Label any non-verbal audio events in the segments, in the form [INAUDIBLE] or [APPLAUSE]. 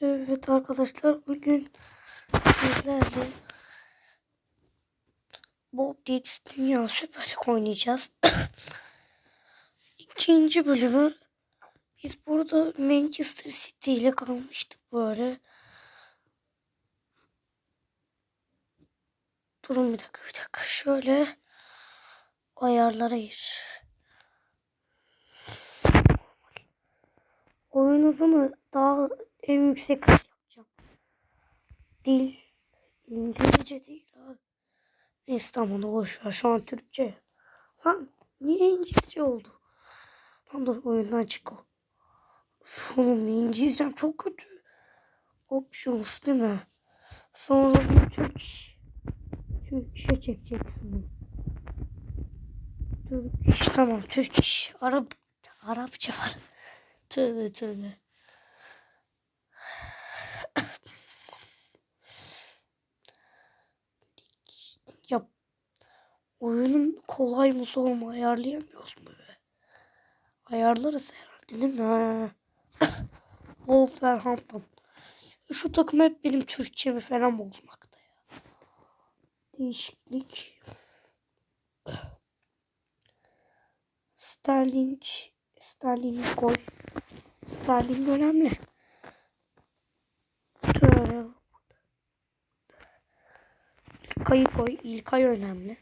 Evet arkadaşlar bugün sizlerle Bob Dix Dünya Süper Lig oynayacağız. [COUGHS] İkinci bölümü biz burada Manchester City ile kalmıştık böyle. Durun bir dakika bir dakika şöyle ayarlara gir. Oyun hızını daha en yüksek yapacağım. Dil İngilizce değil abi. Neyse tamam onu boş ver. Şu an Türkçe. Lan niye İngilizce oldu? Lan dur oyundan çık o. Oğlum İngilizcem çok kötü. Options değil mi? Sonra bir Türk Türk işe çekeceksin. Türk tamam Türk. Arap Arapça var. Tövbe tövbe. Oyunun kolay mı zor mu ayarlayamıyoruz mu be? Ayarlarız herhalde değil mi? Ha. [COUGHS] Wolverhampton. Şu takım hep benim Türkçemi falan bozmakta ya. Değişiklik. [COUGHS] Sterling. Sterling gol. Sterling önemli. İlkay'ı koy. İlkay önemli.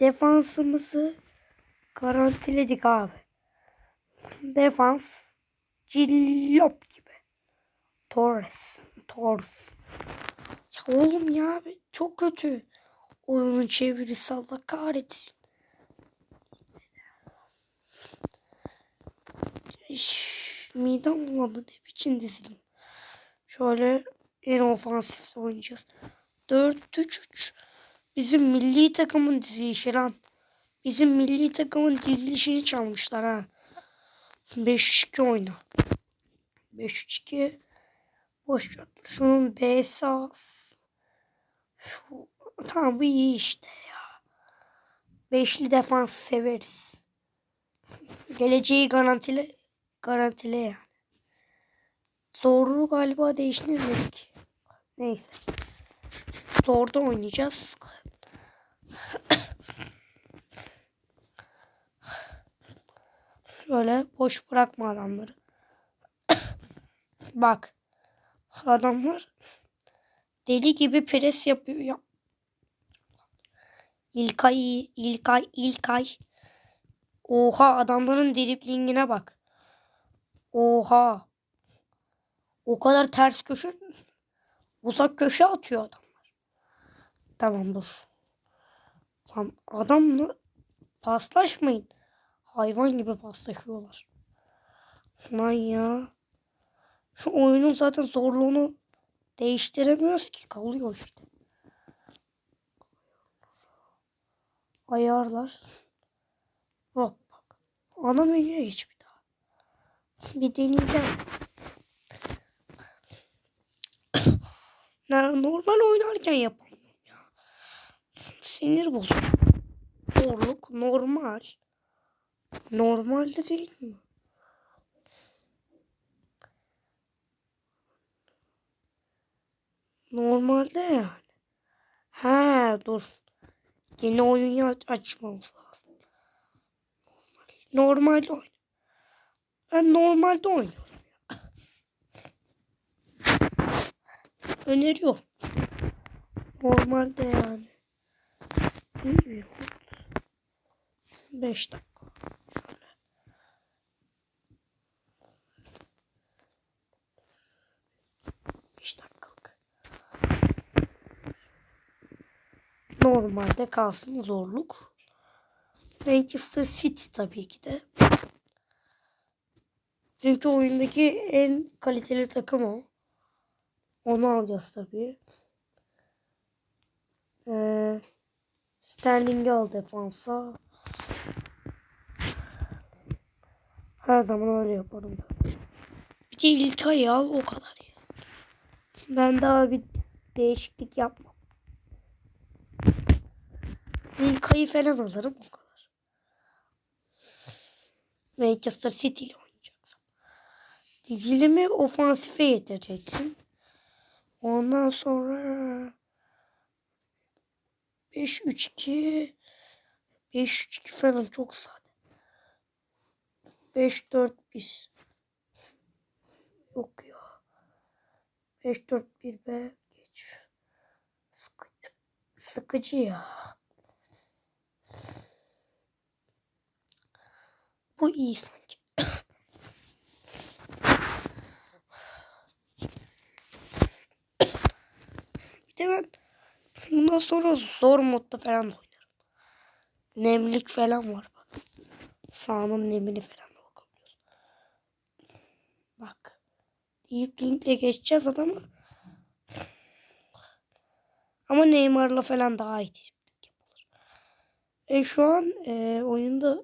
Defansımızı garantiledik abi. Defans cillop gibi. Torres. Torres. Ya oğlum ya abi çok kötü. Oyunun çevirisi Allah kahretsin. İş, midem bulandı ne biçim dizilim. Şöyle en ofansif oynayacağız. 4-3-3. Bizim milli takımın dizilişi lan. Bizim milli takımın dizilişini çalmışlar ha. 5-3-2 oyna. 5-3-2 boş ver. Şunun B'si az. Şu, tamam bu iyi işte ya. Beşli defans severiz. Geleceği garantile garantile yani. Zorluğu galiba değiştirmedik. Neyse. Zorda oynayacağız. Şöyle boş bırakma adamları. Bak. Adamlar deli gibi pres yapıyor ya. İlkay, İlkay, İlkay. Oha adamların driblingine bak. Oha. O kadar ters köşe uzak köşe atıyor adamlar. Tamam dur. Lan adamla paslaşmayın. Hayvan gibi paslaşıyorlar. Lan ya. Şu oyunun zaten zorluğunu değiştiremiyoruz ki kalıyor işte. Ayarlar. Bak bak. Ana menüye geç bir daha. Bir deneyeceğim. [COUGHS] Ne- Normal oynarken yapamıyorum ya. Sinir bozucu. Zorluk normal. Normalde değil mi? Normalde yani. He dur. Yeni oyun aç açmamız lazım. Normalde oyun. Ben normalde oynuyorum. Öneriyorum. Normalde yani. 5 dakika. Şöyle. Beş dakikalık. Normalde kalsın zorluk. Manchester City tabii ki de. Çünkü oyundaki en kaliteli takım o. Onu alacağız tabii. Sterling'i al defansa. Her zaman öyle yaparım. Bir de İlkay'ı al o kadar ya. Ben daha bir değişiklik yapmam. İlkay'ı falan alırım o kadar. Manchester City ile oynayacaksın. Dizilimi ofansife getireceksin. Ondan sonra 5-3-2 5-3-2 falan çok sade. 5-4-1 Yok ya. 5-4-1 be. Geç. Sıkıcı, sıkıcı ya. Bu iyi sanki. Bir de ben bundan sonra zor modda falan oynarım. Nemlik falan var bak. Sahanın nemini falan da bakabiliyoruz. Bak. Deep Link'le geçeceğiz adamı. Ama Neymar'la falan daha Link yapılır. E şu an e, oyunda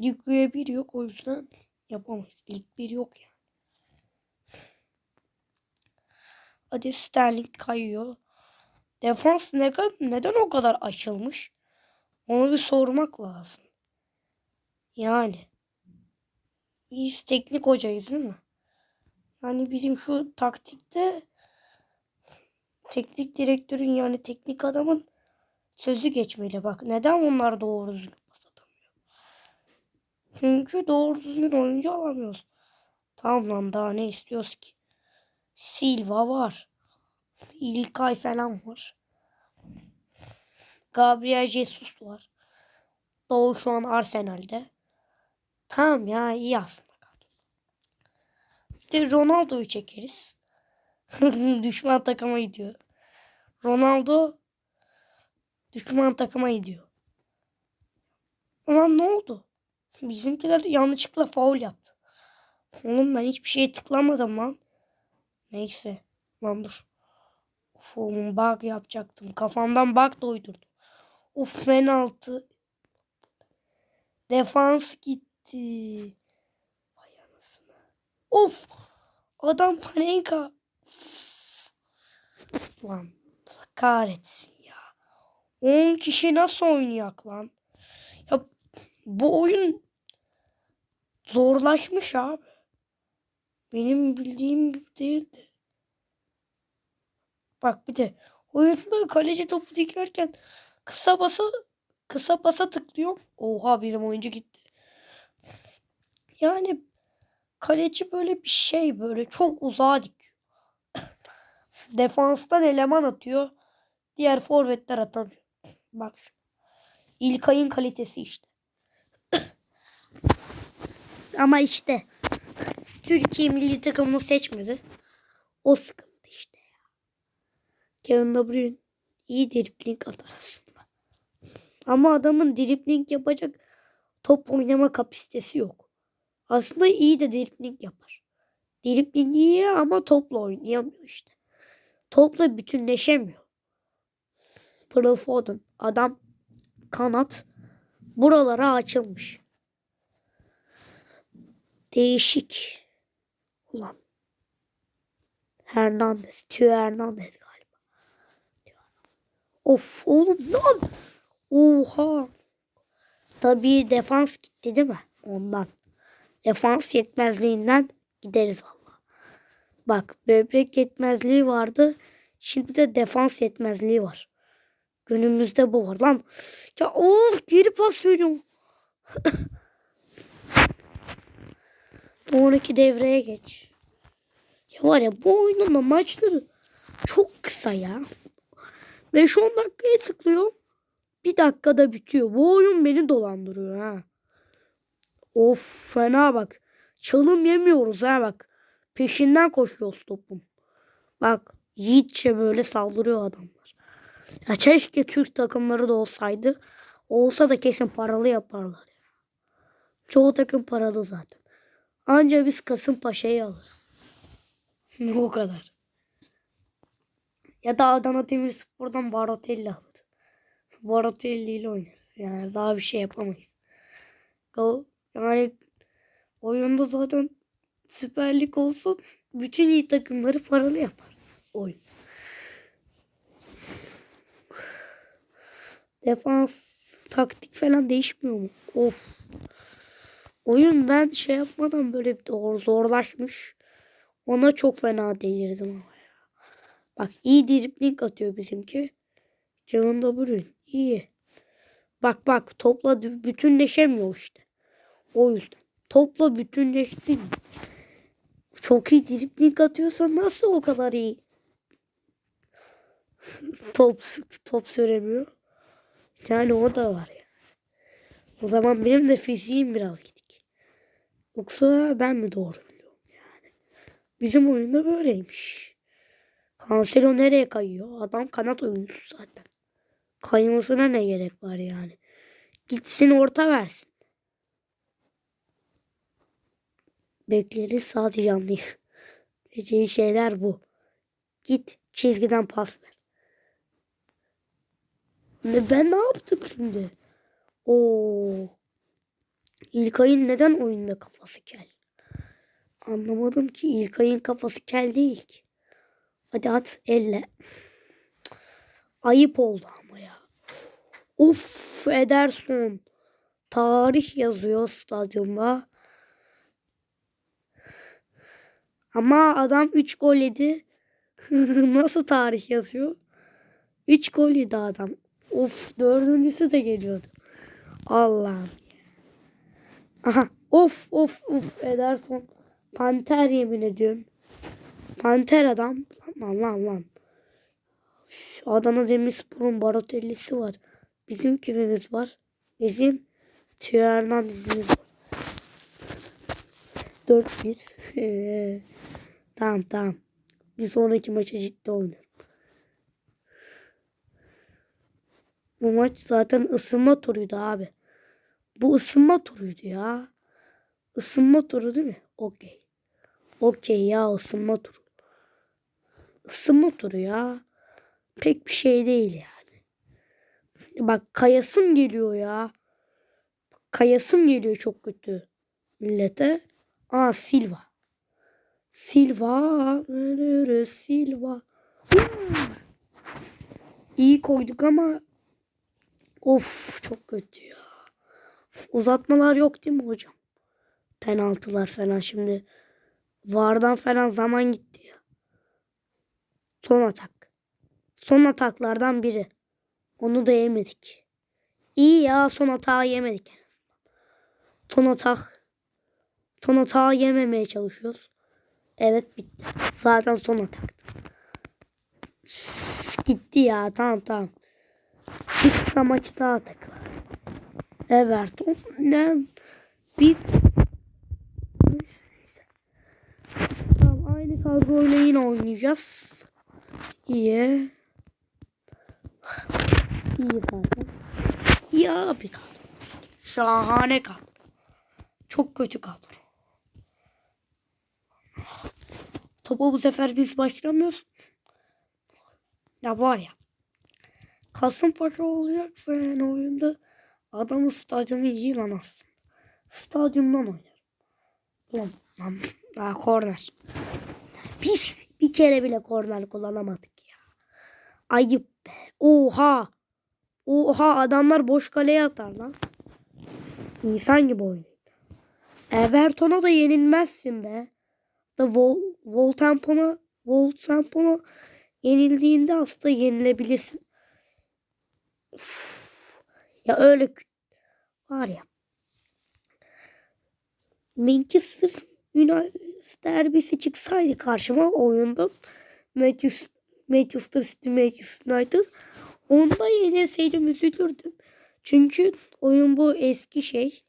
Lig 1 yok o yüzden yapamayız. Lig 1 yok yani. Hadi Sterling kayıyor. Defans neden, neden o kadar açılmış? Onu bir sormak lazım. Yani. Biz teknik hocayız değil mi? Yani bizim şu taktikte teknik direktörün yani teknik adamın sözü geçmeli. Bak neden onlar doğru düzgün pas atamıyor? Çünkü doğru düzgün oyuncu alamıyoruz. Tamam lan daha ne istiyoruz ki? Silva var. İlkay falan var. Gabriel Jesus var. Doğu şu an Arsenal'de. Tamam ya iyi aslında. Bir de Ronaldo'yu çekeriz. [LAUGHS] düşman takıma gidiyor. Ronaldo düşman takıma gidiyor. Ulan ne oldu? Bizimkiler yanlışlıkla faul yaptı. Oğlum ben hiçbir şeye tıklamadım lan. Neyse. Lan dur. Of oğlum bug yapacaktım. Kafamdan bug da. Of penaltı. Defans gitti. Vay anasını. Of. Adam Panenka. Lan kahretsin ya. 10 kişi nasıl oynayak lan? Ya bu oyun zorlaşmış abi. Benim bildiğim gibi değildi. Bak bir de oyunda kaleci topu dikerken kısa basa kısa basa tıklıyorum. Oha bizim oyuncu gitti. Yani kaleci böyle bir şey böyle çok uzağa dikiyor. [LAUGHS] Defanstan eleman atıyor. Diğer forvetler atamıyor. Bak şu. İlkay'ın kalitesi işte. [CLEARS THROAT] Ama işte Türkiye milli takımını seçmedi. O sıkıntı. Kevin De Bruyne iyi dribling atar aslında. Ama adamın dribling yapacak top oynama kapasitesi yok. Aslında iyi de dribling yapar. Dribling iyi ama topla oynayamıyor işte. Topla bütünleşemiyor. Phil Foden adam kanat buralara açılmış. Değişik. Ulan. Hernandez. Tio Hernandez. Of oğlum lan. Oha. Tabii defans gitti değil mi? Ondan. Defans yetmezliğinden gideriz valla. Bak böbrek yetmezliği vardı. Şimdi de defans yetmezliği var. Günümüzde bu var lan. Ya of geri pas veriyorum. [LAUGHS] Sonraki devreye geç. Ya var ya bu oyunun da maçları çok kısa ya. 5-10 dakikaya tıklıyor. Bir dakikada bitiyor. Bu oyun beni dolandırıyor ha. Of fena bak. Çalım yemiyoruz ha bak. Peşinden koşuyoruz topun. Bak yiğitçe böyle saldırıyor adamlar. Ya keşke Türk takımları da olsaydı. Olsa da kesin paralı yaparlar. Ya. Çoğu takım paralı zaten. Anca biz Kasımpaşa'yı alırız. [LAUGHS] o kadar. Ya da Adana Demirspor'dan Barotelli alır. Barotelli ile oynarız. Yani daha bir şey yapamayız. Yani oyunda zaten Süper Lig olsun bütün iyi takımları paralı yapar oyun. Defans taktik falan değişmiyor mu? Of. Oyun ben şey yapmadan böyle zor- zorlaşmış. Ona çok fena delirdim ama. Bak iyi dribling atıyor bizimki. De Bruyne iyi. Bak bak topla bütünleşemiyor işte. O yüzden. Topla bütünleşsin. Çok iyi dribling atıyorsa nasıl o kadar iyi? [LAUGHS] top top süremiyor. Yani o da var ya. O zaman benim de fiziğim biraz gidik. Yoksa ben mi doğru biliyorum yani. Bizim oyunda böyleymiş. Cancelo nereye kayıyor? Adam kanat oyuncusu zaten. Kaymasına ne gerek var yani. Gitsin orta versin. Bekleriz sadece anlayış. Diyeceği şeyler bu. Git çizgiden pas ver. Ne ben ne yaptım şimdi? Oo. İlkay'ın neden oyunda kafası kel? Anlamadım ki İlkay'ın kafası kel değil ki. Hadi at elle. Ayıp oldu ama ya. Uf Ederson. Tarih yazıyor stadyumda. Ama adam 3 gol yedi. [LAUGHS] Nasıl tarih yazıyor? 3 gol yedi adam. Of dördüncüsü de geliyordu. Allah'ım. Aha of of of Ederson. Panter yemin ediyorum. Panter adam. Lan lan lan. Adana Demirspor'un Barotelli'si var. Bizim kimimiz var? Bizim Tio Hernandez'imiz var. 4-1. [LAUGHS] tamam tamam. Bir sonraki maça ciddi oynarım. Bu maç zaten ısınma turuydu abi. Bu ısınma turuydu ya. Isınma turu değil mi? Okey. Okey ya ısınma turu. Turu ya. Pek bir şey değil yani. Bak kayasım geliyor ya. Kayasım geliyor çok kötü millete. Aa Silva. Silva. Silva. İyi koyduk ama of çok kötü ya. Uzatmalar yok değil mi hocam? Penaltılar falan şimdi. Vardan falan zaman gitti ya. Son atak. Son ataklardan biri. Onu da yemedik. İyi ya son atağı yemedik. Son atak. Son atağı yememeye çalışıyoruz. Evet bitti. Zaten son atak. Gitti ya tamam tamam. Bir maç daha atak var. Everton ne? Bir Tamam aynı kadroyla yine oynayacağız. İyi. İyi zaten. Ya bir kadro. Şahane kadro. Çok kötü kadro. Topa bu sefer biz başlamıyoruz. Ya var ya. Kasımpaşa olacaksa yani oyunda adamın stadyumu iyi lan aslında. Stadyumdan oynar. Ulan lan daha korner. Biz bir kere bile korner kullanamadık. Ayıp. Oha. Oha adamlar boş kaleye atar lan. İnsan gibi oynuyor. Everton'a da yenilmezsin be. Da Vol Voltempon'a Voltempon'a yenildiğinde aslında yenilebilirsin. Uf. Ya öyle var ya. Manchester United derbisi çıksaydı karşıma oyunda Manchester, Manchester City Manchester United onda yenilseydim üzülürdüm. Çünkü oyun bu eski şey.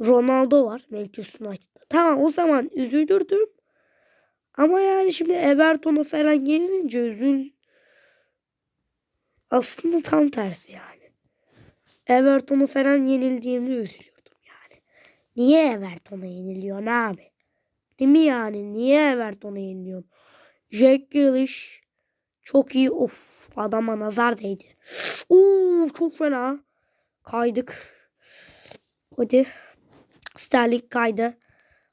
Ronaldo var Manchester United'da. Tamam o zaman üzülürdüm. Ama yani şimdi Everton'a falan gelince üzül aslında tam tersi yani. Everton'u falan yenildiğimde üzülüyordum yani. Niye Everton'a yeniliyor ne abi? Değil mi yani? Niye Everton'a yeniliyor? Jack Grealish çok iyi. Of adama nazar değdi. Oo çok fena. Kaydık. Hadi. Sterling kaydı.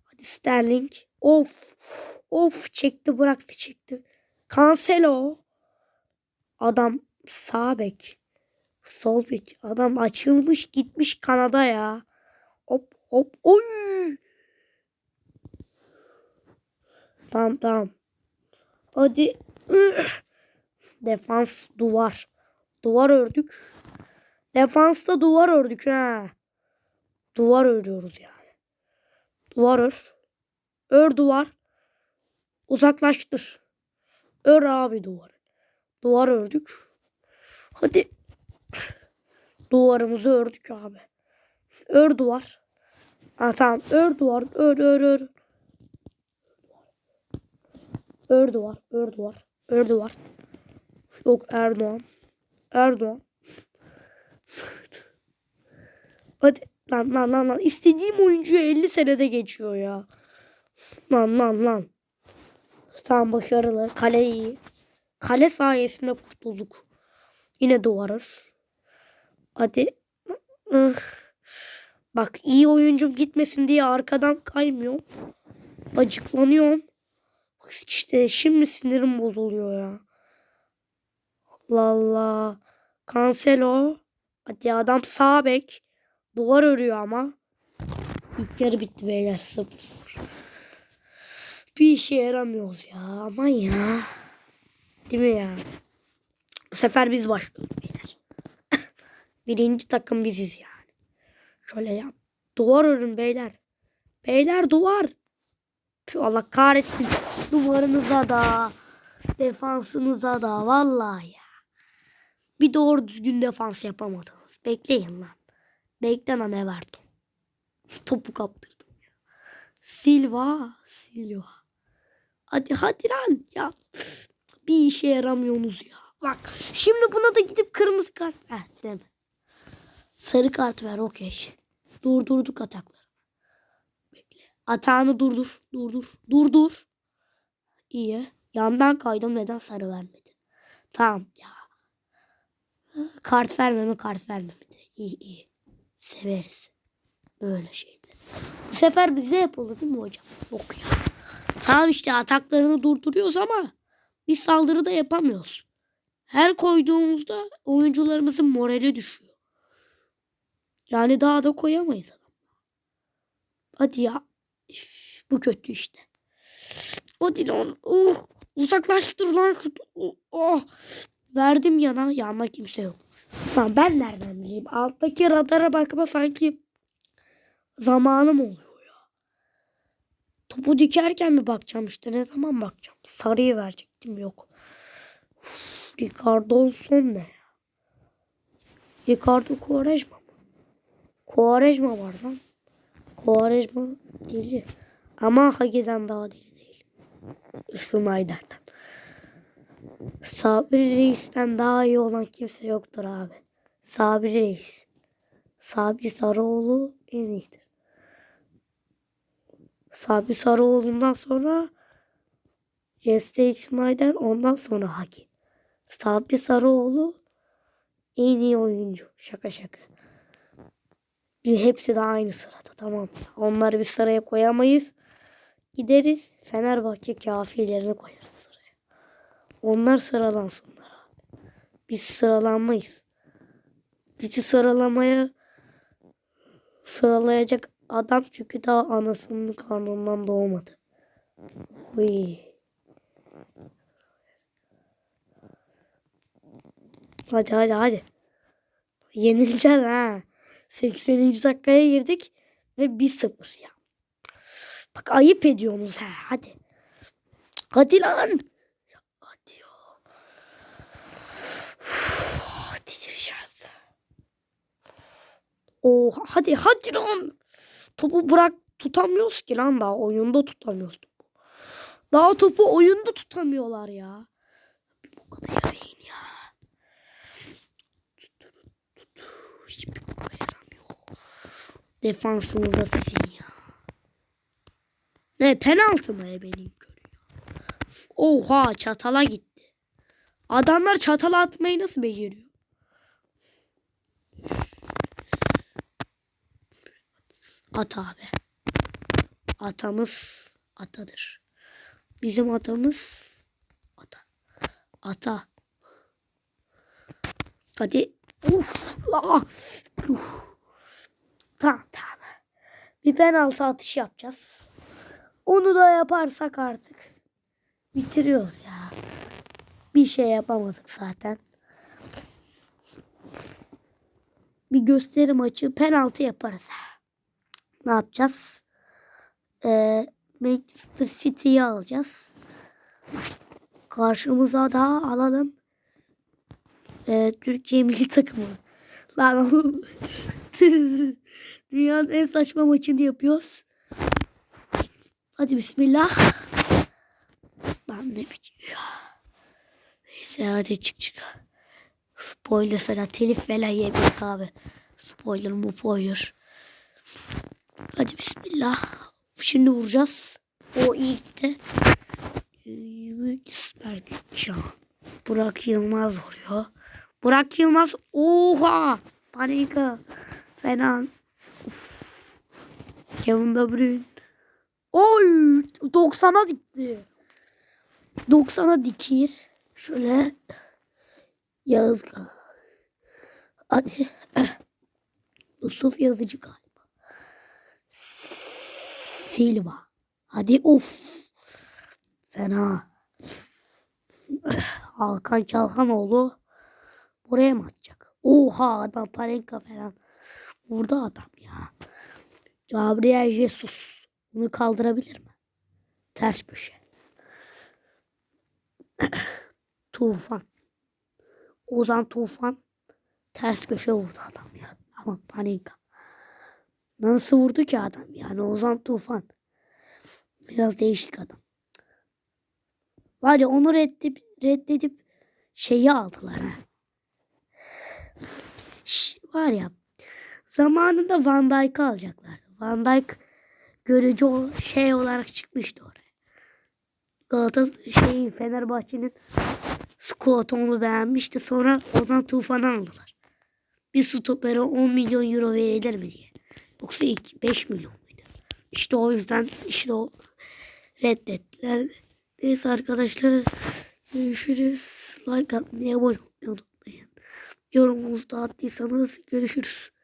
Hadi Sterling. Of. Of çekti bıraktı çekti. Cancelo. Adam sağ bek. Sol bek. Adam açılmış gitmiş Kanada ya. Hop hop. Oy. Tamam tamam. Hadi. [CLEARS THROAT] Defans duvar. Duvar ördük. Defansta duvar ördük ha. Duvar örüyoruz yani. Duvar ör. Ör duvar. Uzaklaştır. Ör abi duvar. Duvar ördük. Hadi. Duvarımızı ördük abi. Ör duvar. Ha tamam. Ör duvar. Ör ör ör. Ör duvar. Ör duvar. Ör duvar. Yok Erdoğan. Erdoğan. Hadi lan lan lan lan. İstediğim oyuncuya 50 senede geçiyor ya. Lan lan lan. Tam başarılı. Kale iyi. Kale sayesinde kurtulduk. Yine duvarır. Hadi. Bak iyi oyuncum gitmesin diye arkadan kaymıyorum. Acıklanıyorum. İşte şimdi sinirim bozuluyor ya. Allah Allah. Cancelo. Hadi adam sağ bek. Duvar örüyor ama. İlk yarı bitti beyler. Sıfır. Bir işe yaramıyoruz ya. Aman ya. Değil mi ya? Bu sefer biz başlıyoruz beyler. [LAUGHS] Birinci takım biziz yani. Şöyle yap. Duvar örün beyler. Beyler duvar. Allah kahretsin. Duvarınıza da. Defansınıza da. Vallahi ya. Bir doğru düzgün defans yapamadınız. Bekleyin lan. Bekle lan Everton. Topu kaptırdım. ya. Silva. Silva. Hadi hadi lan. Ya bir işe yaramıyorsunuz ya. Bak şimdi buna da gidip kırmızı kart. Heh, değil mi? Sarı kart ver okey. Durdurduk atakları. Atağını durdur. Durdur. Durdur. İyi. Yandan kaydım neden sarı vermedi? Tamam ya. Kart vermeme kart vermemedi. İyi iyi. Severiz. Böyle şeyler. Bu sefer bize yapıldı değil mi hocam? Yok ya. Tamam işte ataklarını durduruyoruz ama biz saldırı da yapamıyoruz. Her koyduğumuzda oyuncularımızın morali düşüyor. Yani daha da koyamayız adam. Hadi ya. Bu kötü işte. Hadi lan. Oh, uzaklaştır lan. Oh. Verdim yana. Yanma kimse yok. Lan ben nereden bileyim? Alttaki radara bakma sanki zamanım oluyor ya. Topu dikerken mi bakacağım işte? Ne zaman bakacağım? Sarıyı verecektim. Yok. Ricardo son ne ya? Ricardo Quaresma mı? Quaresma var lan. Quaresma deli. Ama hakikaten daha deli değil. Snyder'den. Sabri Reis'ten daha iyi olan kimse yoktur abi. Sabri Reis. Sabri Sarıoğlu en iyidir. Sabri Sarıoğlu'ndan sonra Jesse Snyder ondan sonra Haki. Sabri Sarıoğlu en iyi oyuncu. Şaka şaka. Hepsi de aynı sırada tamam? Onları bir sıraya koyamayız. Gideriz Fenerbahçe kafilerini koyarız sıraya. Onlar sıralansınlar abi. Biz sıralanmayız. Bizi sıralamaya sıralayacak adam çünkü daha anasının karnından doğmadı. Uy. Hadi hadi hadi. Yenileceğiz ha. 80. dakikaya girdik ve 1-0 ya. Bak ayıp ediyorsunuz ha. Hadi. Hadi lan. Hadi ya. Uf, Hadi gireceğiz. Oh, hadi hadi lan. Topu bırak tutamıyoruz ki lan daha oyunda tutamıyoruz topu. Daha topu oyunda tutamıyorlar ya. Bu kadar yarayın ya. Hiçbir bu kadar yaramıyor. Defansınıza sizin ya. Ne penaltı mı benim görüyor. Oha çatala gitti. Adamlar çatala atmayı nasıl beceriyor? At abi. Atamız atadır. Bizim atamız ata. Ata. Hadi. Uf. Ah. Uf. Tamam tamam. bir penaltı atışı yapacağız. Onu da yaparsak artık bitiriyoruz ya. Bir şey yapamadık zaten. Bir gösteri maçı penaltı yaparız. Ne yapacağız? Ee, Manchester City'yi alacağız. Karşımıza da alalım. Ee, Türkiye milli takımı. Lan oğlum. Dünyanın en saçma maçını yapıyoruz. Hadi bismillah. Lan ne ya. Neyse hadi çık çık. Spoiler falan telif falan yemeyiz abi. Spoiler mu spoiler. Hadi bismillah. Şimdi vuracağız. O iyi gitti. Ümit Mertcan. Burak Yılmaz vuruyor. Burak Yılmaz. Oha. Panika. Fena. Uf. Kevin De Bruyne. Oy. 90'a dikti. 90'a dikir. Şöyle. Yağız. Hadi. Yusuf yazıcı galiba. Silva. Hadi uf. Fena. Hakan Çalhanoğlu buraya mı atacak? Oha adam Parenka falan. Burada adam ya. Gabriel Jesus. Bunu kaldırabilir mi? Ters köşe. [CLEARS THROAT] Tufan. Ozan Tufan. Ters köşe vurdu adam ya. Ama Panenka. Nasıl vurdu ki adam? Yani Ozan Tufan. Biraz değişik adam. Var ya onu reddedip, reddedip şeyi aldılar ha. Ş- var ya zamanında Van Dijk'ı alacaklar. Van Dijk görücü şey olarak çıkmıştı oraya. Galatasaray şey Fenerbahçe'nin squat'u onu beğenmişti. Sonra Ozan Tufan'ı aldılar. Bir stopere 10 milyon euro verilir mi diye. Yoksa ilk 5 milyon muydu? İşte o yüzden işte o reddettiler. Neyse arkadaşlar görüşürüz. Like atmayı abone olmayı. Yorumunuzu da attıysanız görüşürüz.